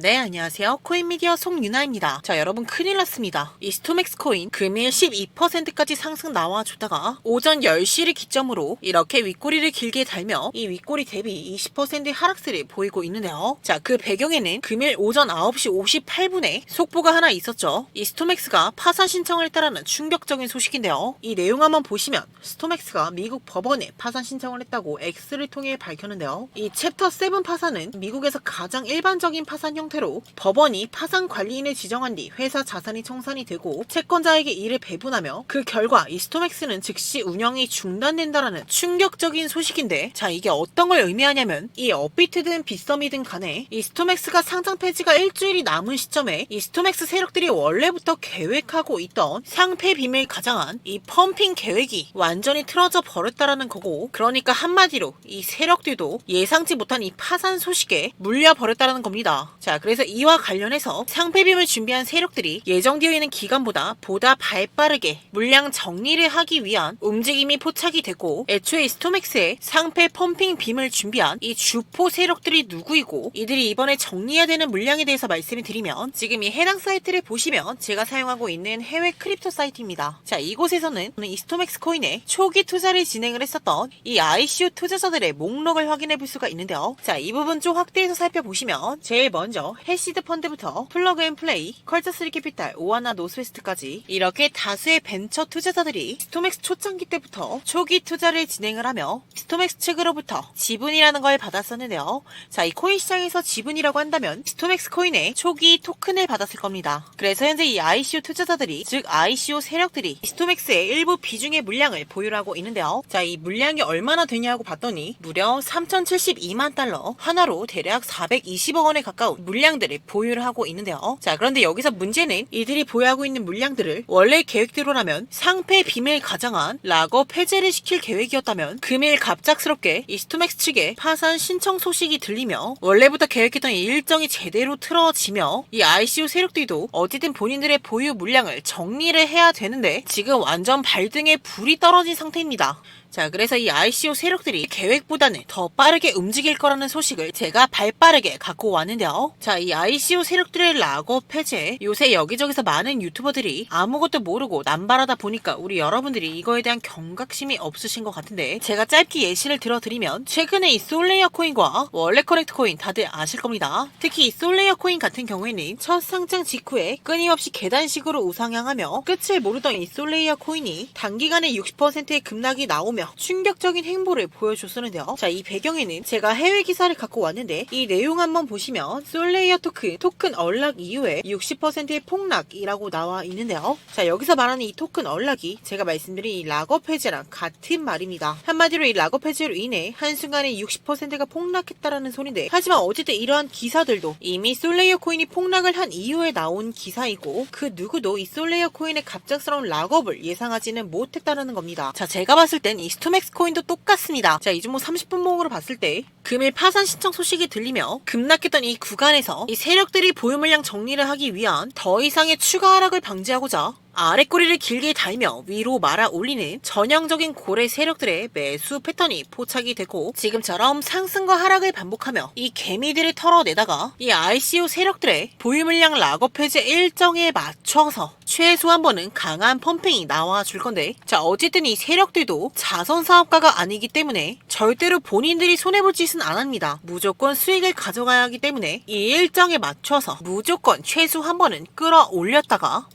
네, 안녕하세요. 코인미디어 송유나입니다. 자, 여러분 큰일 났습니다. 이 스토맥스 코인 금일 12%까지 상승 나와주다가 오전 10시를 기점으로 이렇게 윗꼬리를 길게 달며 이 윗꼬리 대비 20%의 하락세를 보이고 있는데요. 자, 그 배경에는 금일 오전 9시 58분에 속보가 하나 있었죠. 이 스토맥스가 파산 신청을 했다라는 충격적인 소식인데요. 이 내용 한번 보시면 스토맥스가 미국 법원에 파산 신청을 했다고 X를 통해 밝혔는데요. 이 챕터 7 파산은 미국에서 가장 일반적인 파산 형 태로 법원이 파산 관리인을 지정한 뒤 회사 자산이 청산이 되고 채권자에게 이를 배분하며 그 결과 이 스토맥스는 즉시 운영이 중단된다라는 충격적인 소식인데 자 이게 어떤 걸 의미하냐면 이 업비트든 빗썸이든 간에 이 스토맥스가 상장 폐지가 일주일이 남은 시점에 이 스토맥스 세력들이 원래부터 계획하고 있던 상패 빔을 가장한 이 펌핑 계획이 완전히 틀어져 버렸다라는 거고 그러니까 한마디로 이 세력들도 예상치 못한 이 파산 소식에 물려 버렸다라는 겁니다. 자 그래서 이와 관련해서 상패빔을 준비한 세력들이 예정되어 있는 기간보다 보다 발빠르게 물량 정리를 하기 위한 움직임이 포착이 되고 애초에 이 스토맥스의 상패 펌핑 빔을 준비한 이 주포 세력들이 누구이고 이들이 이번에 정리해야 되는 물량에 대해서 말씀을 드리면 지금 이 해당 사이트를 보시면 제가 사용하고 있는 해외 크립토 사이트입니다. 자 이곳에서는 이 스토맥스 코인에 초기 투자를 진행을 했었던 이 ICO 투자자들의 목록을 확인해 볼 수가 있는데요. 자 이 부분 좀 확대해서 살펴보시면 제일 먼저 해시드 펀드부터 플러그 앤 플레이, 컬처스리 캐피탈, 오하나 노스웨스트까지 이렇게 다수의 벤처 투자자들이 스토맥스 초창기 때부터 초기 투자를 진행을 하며 스토맥스 측으로부터 지분이라는 걸 받았었는데요. 자, 이 코인 시장에서 지분이라고 한다면 스토맥스 코인의 초기 토큰을 받았을 겁니다. 그래서 현재 이 ICO 투자자들이 즉 ICO 세력들이 스토맥스의 일부 비중의 물량을 보유하고 있는데요. 자, 이 물량이 얼마나 되냐고 봤더니 무려 3,072만 달러 하나로 대략 420억 원에 가까운 물량들을 보유를 하고 있는데요. 자, 그런데 여기서 문제는 이들이 보유하고 있는 물량들을 원래 계획대로라면 상패 비밀 가장한 락어 폐쇄를 시킬 계획이었다면 금일 갑작스럽게 이 스토맥스 측에 파산 신청 소식이 들리며 원래부터 계획했던 이 일정이 제대로 틀어지며 이 ICO 세력들도 어쨌든 본인들의 보유 물량을 정리를 해야 되는데 지금 완전 발등에 불이 떨어진 상태입니다. 자, 그래서 이 ICO 세력들이 계획보다는 더 빠르게 움직일 거라는 소식을 제가 발빠르게 갖고 왔는데요. 자, 이 ICO 세력들의 락업 폐쇄, 요새 여기저기서 많은 유튜버들이 아무것도 모르고 남발하다 보니까 우리 여러분들이 이거에 대한 경각심이 없으신 것 같은데, 제가 짧게 예시를 들어드리면, 최근에 이 솔레이어 코인과 원래 커넥트 코인 다들 아실 겁니다. 특히 이 솔레이어 코인 같은 경우에는 첫 상장 직후에 끊임없이 계단식으로 우상향하며 끝을 모르던 이 솔레이어 코인이 단기간에 60%의 급락이 나오며 충격적인 행보를 보여줬었는데요. 자, 이 배경에는 제가 해외 기사를 갖고 왔는데 이 내용 한번 보시면 솔레이어 토큰, 토큰 언락 이후에 60%의 폭락이라고 나와 있는데요. 자, 여기서 말하는 이 토큰 언락이 제가 말씀드린 이 락업 해제랑 같은 말입니다. 한마디로 이 락업 해제로 인해 한순간에 60%가 폭락했다라는 소리인데 하지만 어쨌든 이러한 기사들도 이미 솔레이어 코인이 폭락을 한 이후에 나온 기사이고 그 누구도 이 솔레이어 코인의 갑작스러운 락업을 예상하지는 못했다라는 겁니다. 자, 제가 봤을 땐이 스토맥스 코인도 똑같습니다. 자, 뭐 30분 모으로 봤을 때 금일 파산 신청 소식이 들리며 급락했던 이 구간에서 이 세력들이 보유 물량 정리를 하기 위한 더 이상의 추가 하락을 방지하고자 아래 꼬리를 길게 달며 위로 말아 올리는 전형적인 고래 세력들의 매수 패턴이 포착이 되고 지금처럼 상승과 하락을 반복하며 이 개미들을 털어내다가 이 ICO 세력들의 보유 물량 락업 해제 일정에 맞춰서 최소 한 번은 강한 펌핑이 나와 줄 건데 자 어쨌든 이 세력들도 자선 사업가가 아니기 때문에 절대로 본인들이 손해볼 짓은 안 합니다. 무조건 수익을 가져가야 하기 때문에 이 일정에 맞춰서 무조건 최소 한 번은 끌어올렸다가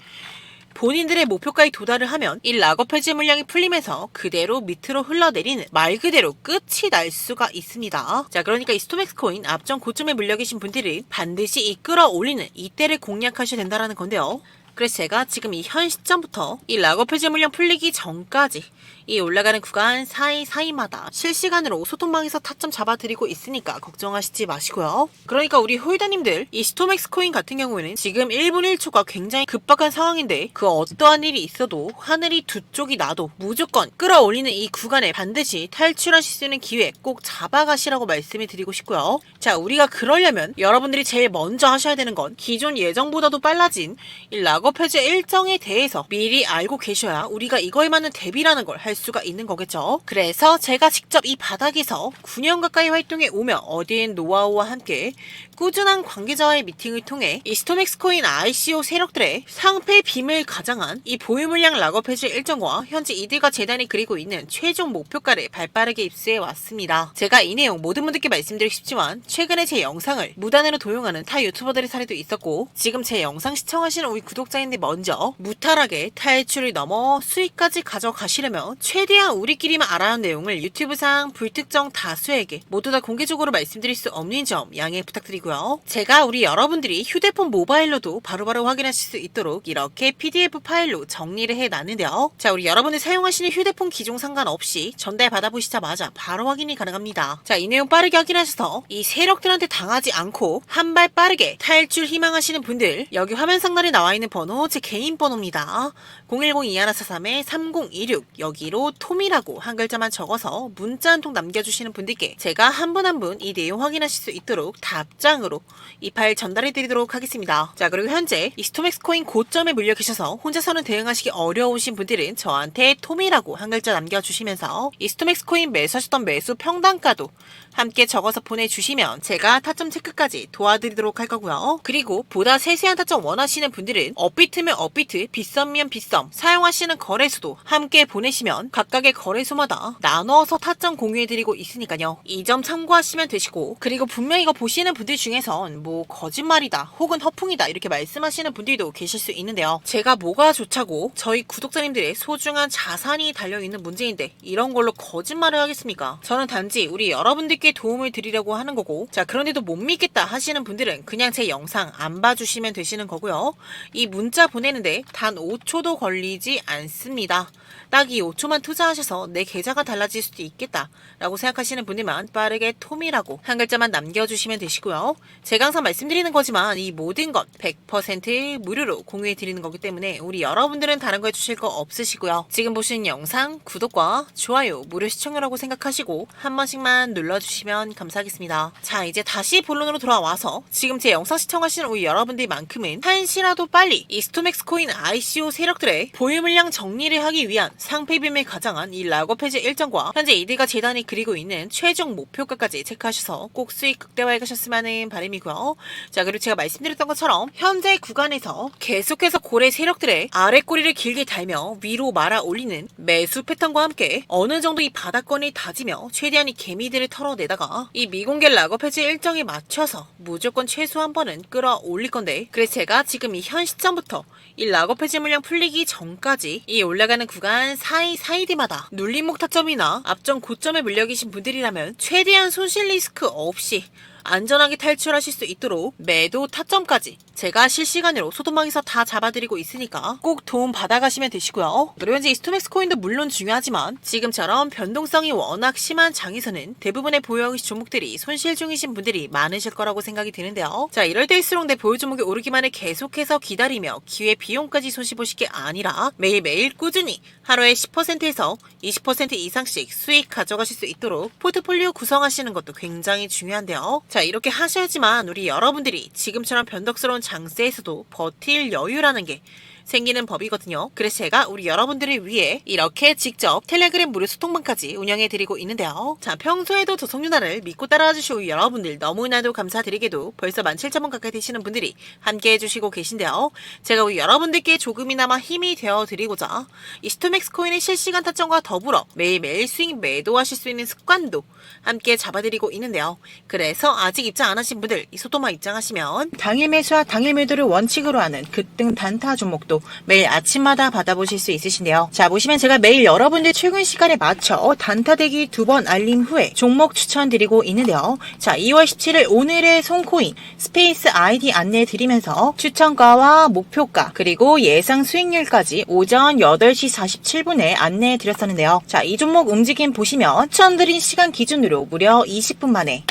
본인들의 목표까지 도달을 하면 이 락업 해지 물량이 풀리면서 그대로 밑으로 흘러내리는 말 그대로 끝이 날 수가 있습니다. 자, 그러니까 이 스토맥스 코인 앞전 고점에 물려 계신 분들은 반드시 이 끌어 올리는 이때를 공략하셔야 된다는 건데요. 그래서 제가 지금 이 현 시점부터 이 락업 해지 물량 풀리기 전까지 이 올라가는 구간 사이사이마다 실시간으로 소통방에서 타점 잡아드리고 있으니까 걱정하시지 마시고요. 그러니까 우리 홀더님들 이 스토맥스 코인 같은 경우에는 지금 1분 1초가 굉장히 급박한 상황인데 그 어떠한 일이 있어도 하늘이 두 쪽이 나도 무조건 끌어올리는 이 구간에 반드시 탈출하실 수 있는 기회 꼭 잡아가시라고 말씀을 드리고 싶고요. 자 우리가 그러려면 여러분들이 제일 먼저 하셔야 되는 건 기존 예정보다도 빨라진 이 락업 락업 해제 일정에 대해서 미리 알고 계셔야 우리가 이거에 맞는 대비라는 걸 할 수가 있는 거겠죠. 그래서 제가 직접 이 바닥에서 9년 가까이 활동해 오며 얻은 노하우와 함께 꾸준한 관계자와의 미팅을 통해 이 스토맥스 코인 ICO 세력들의 상패 빔을 가장한 이 보유 물량 락업 해제 일정과 현재 이들과 재단이 그리고 있는 최종 목표가를 발빠르게 입수해 왔습니다. 제가 이 내용 모든 분들께 말씀드리고 싶지만 최근에 제 영상을 무단으로 도용하는 타 유튜버들의 사례도 있었고 지금 제 영상 시청하시는 우리 구독자 인데 먼저 무탈하게 탈출을 넘어 수익까지 가져가시려면 최대한 우리끼리만 알아야 하는 내용을 유튜브상 불특정 다수에게 모두 다 공개적으로 말씀드릴 수 없는 점 양해 부탁드리고요. 제가 우리 여러분들이 휴대폰 모바일로도 바로바로 확인하실 수 있도록 이렇게 PDF 파일로 정리를 해 놨는데요. 자, 우리 여러분들 사용하시는 휴대폰 기종 상관없이 전달 받아보시자마자 바로 확인이 가능합니다. 자, 이 내용 빠르게 확인하셔서 이 세력들한테 당하지 않고 한 발 빠르게 탈출 희망하시는 분들 여기 화면 상단에 나와 있는 번호 제 개인 번호입니다. 010-2143-3026 여기로 톰이라고 한 글자만 적어서 문자 한 통 남겨주시는 분들께 제가 한 분 한 분 이 내용 확인하실 수 있도록 답장으로 이 파일 전달해 드리도록 하겠습니다. 자 그리고 현재 이 스토맥스 코인 고점에 물려 계셔서 혼자서는 대응하시기 어려우신 분들은 저한테 톰이라고 한 글자 남겨주시면서 이 스토맥스 코인 매수하셨던 매수 평단가도 함께 적어서 보내주시면 제가 타점 체크까지 도와드리도록 할 거고요. 그리고 보다 세세한 타점 원하시는 분들은 업비트면 업비트, 빗썸면 빗썸 사용하시는 거래소도 함께 보내시면 각각의 거래소마다 나눠서 타점 공유해드리고 있으니까요. 이 점 참고하시면 되시고 그리고 분명히 이거 보시는 분들 중에선 뭐 거짓말이다 혹은 허풍이다 이렇게 말씀하시는 분들도 계실 수 있는데요. 제가 뭐가 좋자고 저희 구독자님들의 소중한 자산이 달려있는 문제인데 이런 걸로 거짓말을 하겠습니까? 저는 단지 우리 여러분들 께 도움을 드리려고 하는 거고 자 그런데도 못 믿겠다 하시는 분들은 그냥 제 영상 안 봐주시면 되시는 거고요. 이 문자 보내는데 단 5초도 걸리지 않습니다. 딱 이 5초만 투자하셔서 내 계좌가 달라질 수도 있겠다 라고 생각하시는 분들만 빠르게 톰이라고 한 글자만 남겨주시면 되시고요. 제가 항상 말씀드리는 거지만 이 모든 것 100% 무료로 공유해 드리는 거기 때문에 우리 여러분들은 다른 거 해주실 거 없으시고요. 지금 보시는 영상 구독과 좋아요 무료 시청료라고 생각하시고 한 번씩만 눌러주시면 감사하겠습니다. 자 이제 다시 본론으로 돌아와서 지금 제 영상 시청하시는 우리 여러분들만큼은 한시라도 빨리 이 스토맥스 코인 ICO 세력들의 보유 물량 정리를 하기 위한 상패빔에 가장한 이 락업 해제 일정과 현재 이들과 재단이 그리고 있는 최종 목표가까지 체크하셔서 꼭 수익 극대화해 가셨으면 하는 바람이고요. 자 그리고 제가 말씀드렸던 것처럼 현재 구간에서 계속해서 고래 세력들의 아래 꼬리를 길게 달며 위로 말아 올리는 매수 패턴과 함께 어느 정도 이 바닥권을 다지며 최대한 이 개미들을 털어내 다가 이 미공개 락업 해제 일정에 맞춰서 무조건 최소 한 번은 끌어올릴 건데 그래서 제가 지금 이 현 시점부터 이 락업 해제 물량 풀리기 전까지 이 올라가는 구간 사이 사이드마다 눌림목 타점이나 앞전 고점에 물려 계신 분들이라면 최대한 손실 리스크 없이 안전하게 탈출하실 수 있도록 매도 타점까지 제가 실시간으로 소도망에서 다 잡아드리고 있으니까 꼭 도움 받아가시면 되시고요. 그리고 현재 이 스토맥스 코인도 물론 중요하지만 지금처럼 변동성이 워낙 심한 장에서는 대부분의 보유 종목들이 손실 중이신 분들이 많으실 거라고 생각이 드는데요. 자 이럴 때일수록 내 보유 종목이 오르기만을 계속해서 기다리며 기회 비용까지 손실보실 게 아니라 매일매일 꾸준히 하루에 10%에서 20% 이상씩 수익 가져가실 수 있도록 포트폴리오 구성하시는 것도 굉장히 중요한데요. 자, 이렇게 하셔야지만 우리 여러분들이 지금처럼 변덕스러운 장세에서도 버틸 여유라는 게 생기는 법이거든요. 그래서 제가 우리 여러분들을 위해 이렇게 직접 텔레그램 무료 소통방까지 운영해드리고 있는데요. 자, 평소에도 조성유나를 믿고 따라와 주시고 여러분들 너무나도 감사드리게도 벌써 17,000번 가까이 되시는 분들이 함께 해주시고 계신데요. 제가 우리 여러분들께 조금이나마 힘이 되어드리고자 이 스토맥스 코인의 실시간 타점과 더불어 매일매일 수익 매도하실 수 있는 습관도 함께 잡아드리고 있는데요. 그래서 아직 입장 안 하신 분들 이 소도마 입장하시면 당일 매수와 당일 매도를 원칙으로 하는 급등 단타 종목도 매일 아침마다 받아보실 수 있으신데요. 자 보시면 제가 매일 여러분들 출근 시간에 맞춰 단타 대기 두 번 알림 후에 종목 추천드리고 있는데요. 자 2월 17일 오늘의 송코인 스페이스 아이디 안내 드리면서 추천가와 목표가 그리고 예상 수익률까지 오전 8시 47분에 안내해 드렸었는데요. 자 이 종목 움직임 보시면 추천드린 시간 기준으로 무려 20분 만에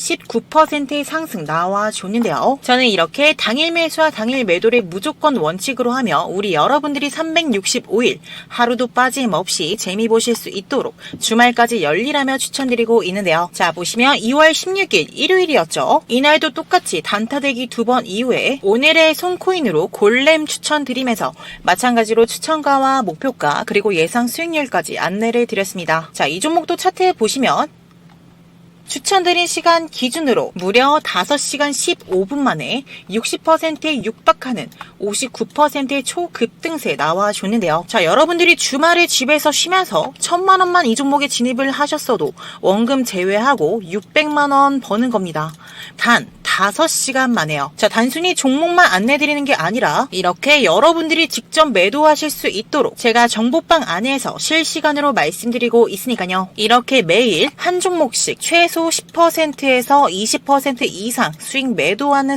19%의 상승 나와줬는데요. 저는 이렇게 당일 매수와 당일 매도를 무조건 원칙으로 하며 우리 여러분들이 365일 하루도 빠짐없이 재미 보실 수 있도록 주말까지 열일하며 추천드리고 있는데요. 자, 보시면 2월 16일 일요일이었죠. 이날도 똑같이 단타대기 두 번 이후에 오늘의 손코인으로 골렘 추천드리면서 마찬가지로 추천가와 목표가 그리고 예상 수익률까지 안내를 드렸습니다. 자, 이 종목도 차트에 보시면 추천드린 시간 기준으로 무려 5시간 15분 만에 60%에 육박하는 59%의 초급등세 나와줬는데요. 자, 여러분들이 주말에 집에서 쉬면서 천만 원만 이 종목에 진입을 하셨어도 원금 제외하고 600만 원 버는 겁니다. 단 5시간 만에요. 자, 단순히 종목만 안내드리는 게 아니라 이렇게 여러분들이 직접 매도하실 수 있도록 제가 정보방 안에서 실시간으로 말씀드리고 있으니까요. 이렇게 매일 한 종목씩 최소 10%에서 20% 이상 수익 매도하는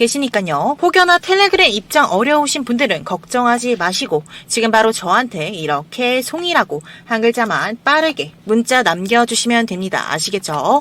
계시니까요. 혹여나 텔레그램 입장 어려우신 분들은 걱정하지 마시고 지금 바로 저한테 이렇게 송이라고 한 글자만 빠르게 문자 남겨주시면 됩니다. 아시겠죠?